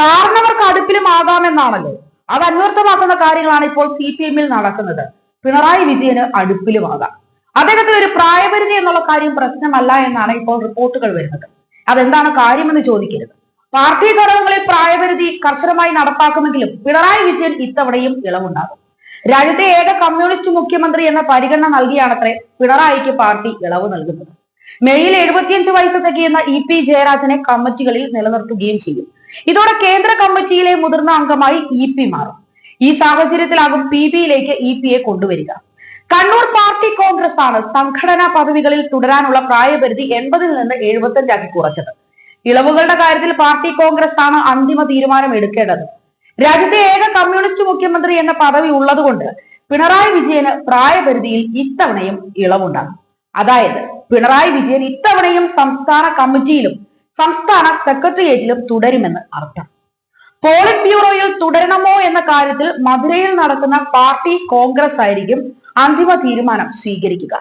കാരണവർക്ക് അടുപ്പിലും ആകാമെന്നാണല്ലോ അത് അന്വർത്ഥമാക്കുന്ന കാര്യങ്ങളാണ് ഇപ്പോൾ സി പി എമ്മിൽ നടക്കുന്നത്. പിണറായി വിജയന് അടുപ്പിലുമാകാം. അദ്ദേഹത്തിന് ഒരു പ്രായപരിധി എന്നുള്ള കാര്യം പ്രശ്നമല്ല എന്നാണ് ഇപ്പോൾ റിപ്പോർട്ടുകൾ വരുന്നത്. അതെന്താണ് കാര്യമെന്ന് ചോദിക്കരുത്. പാർട്ടി ഘടകങ്ങളിൽ പ്രായപരിധി കർശനമായി നടപ്പാക്കുമെങ്കിലും പിണറായി വിജയൻ ഇത്തവണയും ഇളവുണ്ടാകും. രാജ്യത്തെ ഏക കമ്മ്യൂണിസ്റ്റ് മുഖ്യമന്ത്രി എന്ന പരിഗണന നൽകിയാണത്രേ പിണറായിക്ക് പാർട്ടി ഇളവ് നൽകുന്നത്. മെയ്യിൽ എഴുപത്തിയഞ്ച് വയസ്സ് തികയുന്ന ഇ പി ജയരാജനെ കമ്മിറ്റികളിൽ നിലനിർത്തുകയും ചെയ്യും. ഇതോടെ കേന്ദ്ര കമ്മിറ്റിയിലെ മുതിർന്ന അംഗമായി ഇ പി മാറും. ഈ സാഹചര്യത്തിലാകും പി ബിയിലേക്ക് ഇ പിയെ കൊണ്ടുവരിക. കണ്ണൂർ പാർട്ടി കോൺഗ്രസ് ആണ് സംഘടനാ പദവികളിൽ തുടരാനുള്ള പ്രായപരിധി എൺപതിൽ നിന്ന് എഴുപത്തഞ്ചാക്കി കുറച്ചത്. ഇളവുകളുടെ കാര്യത്തിൽ പാർട്ടി കോൺഗ്രസ് ആണ് അന്തിമ തീരുമാനം എടുക്കേണ്ടത് രാജ്യത്തെ ഏക കമ്മ്യൂണിസ്റ്റ് മുഖ്യമന്ത്രി എന്ന പദവി ഉള്ളതുകൊണ്ട് പിണറായി വിജയന് പ്രായപരിധിയിൽ ഇത്തവണയും ഇളവുണ്ടാകും. അതായത് പിണറായി വിജയൻ ഇത്തവണയും സംസ്ഥാന കമ്മിറ്റിയിലും സംസ്ഥാന സെക്രട്ടേറിയറ്റിലും തുടരുമെന്ന് അർത്ഥം. പോളിറ്റ് ബ്യൂറോയിൽ തുടരണമോ എന്ന കാര്യത്തിൽ മധുരയിൽ നടക്കുന്ന പാർട്ടി കോൺഗ്രസ് ആയിരിക്കും അന്തിമ തീരുമാനം സ്വീകരിക്കുക.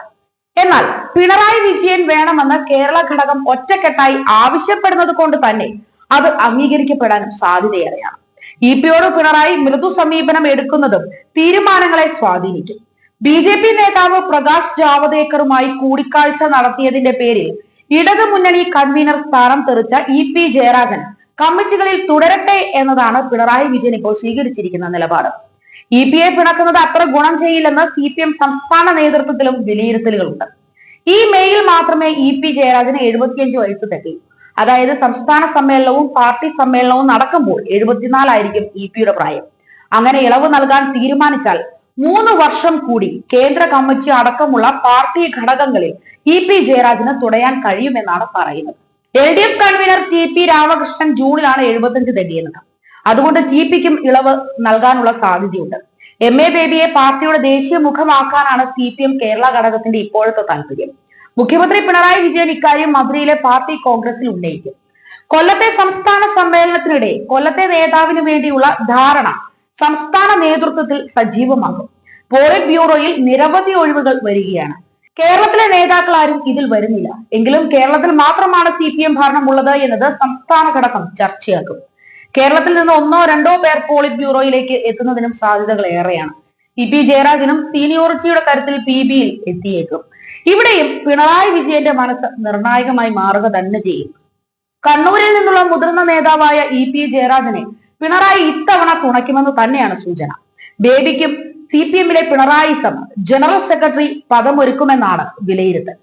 എന്നാൽ പിണറായി വിജയൻ വേണമെന്ന് കേരള ഘടകം ഒറ്റക്കെട്ടായി ആവശ്യപ്പെടുന്നത് കൊണ്ട് തന്നെ അത് അംഗീകരിക്കപ്പെടാനും സാധ്യതയേറെയാണ്. ഇ പിയോട് പിണറായി മൃദു സമീപനം എടുക്കുന്നതും തീരുമാനങ്ങളെ സ്വാധീനിക്കും. ബി ജെ പി നേതാവ് പ്രകാശ് ജാവദേക്കറുമായി കൂടിക്കാഴ്ച നടത്തിയതിന്റെ പേരിൽ ഇടതു മുന്നണി കൺവീനർ സ്ഥാനം തെറിച്ച ഇ പി ജയരാജൻ കമ്മിറ്റികളിൽ തുടരട്ടെ എന്നതാണ് പിണറായി വിജയൻ ഇപ്പോൾ സ്വീകരിച്ചിരിക്കുന്ന നിലപാട്. ഇ പി എ പിണക്കുന്നത് അത്ര ഗുണം ചെയ്യില്ലെന്ന് സി പി എം സംസ്ഥാന നേതൃത്വത്തിലും വിലയിരുത്തലുകളുണ്ട്. ഈ മെയിൽ മാത്രമേ ഇ പി ജയരാജന് എഴുപത്തിയഞ്ച് വയസ്സ് തെറ്റി. അതായത് സംസ്ഥാന സമ്മേളനവും പാർട്ടി സമ്മേളനവും നടക്കുമ്പോൾ എഴുപത്തിനാലായിരിക്കും ഇ പിയുടെ പ്രായം. അങ്ങനെ ഇളവ് നൽകാൻ തീരുമാനിച്ചാൽ മൂന്ന് വർഷം കൂടി കേന്ദ്ര കമ്മിറ്റി അടക്കമുള്ള പാർട്ടി ഘടകങ്ങളിൽ ഇ പി ജയരാജന് തുടയാൻ കഴിയുമെന്നാണ് പറയുന്നത്. L D F convener T P Ramakrishnan ജൂണിലാണ് എഴുപത്തഞ്ച് തികയുന്നത് അതുകൊണ്ട് ടി പിക്കും ഇളവ് നൽകാനുള്ള സാധ്യതയുണ്ട്. എം എ ബേബിയെ പാർട്ടിയുടെ ദേശീയ മുഖമാക്കാനാണ് സി പി എം കേരള ഘടകത്തിന്റെ ഇപ്പോഴത്തെ താല്പര്യം. മുഖ്യമന്ത്രി പിണറായി വിജയൻ ഇക്കാര്യം മധുരയിലെ പാർട്ടി കോൺഗ്രസിൽ ഉന്നയിക്കും. കൊല്ലത്തെ സംസ്ഥാന സമ്മേളനത്തിനിടെ കൊല്ലത്തെ നേതാവിന് വേണ്ടിയുള്ള ധാരണ സംസ്ഥാന നേതൃത്വത്തിൽ സജീവമാകും. പോളിറ്റ് ബ്യൂറോയിൽ നിരവധി ഒഴിവുകൾ വരികയാണ്. കേരളത്തിലെ നേതാക്കൾ ആരും ഇതിൽ വരുന്നില്ല. എങ്കിലും കേരളത്തിൽ മാത്രമാണ് സി പി എം ഭരണമുള്ളത് എന്നത് സംസ്ഥാന ഘടകം ചർച്ചയാക്കും. കേരളത്തിൽ നിന്ന് ഒന്നോ രണ്ടോ പേർ പോളിറ്റ് ബ്യൂറോയിലേക്ക് എത്തുന്നതിനും സാധ്യതകൾ ഏറെയാണ്. ഇ പി ജയരാജനും സീനിയോറിറ്റിയുടെ കാര്യത്തിൽ പി ബിയിൽ എത്തിയേക്കും. ഇവിടെയും പിണറായി വിജയന്റെ മനസ്സ് നിർണായകമായി മാറുക തന്നെ ചെയ്യും. കണ്ണൂരിൽ നിന്നുള്ള മുതിർന്ന നേതാവായ ഇ പി ജയരാജനെ പിണറായി ഇത്തവണ തുണയ്ക്കുമെന്ന് തന്നെയാണ് സൂചന. ബേബിക്കും സി പി എമ്മിലെ പിണറായിസം ജനറൽ സെക്രട്ടറി പദമൊരുക്കുമെന്നാണ് വിലയിരുത്തൽ.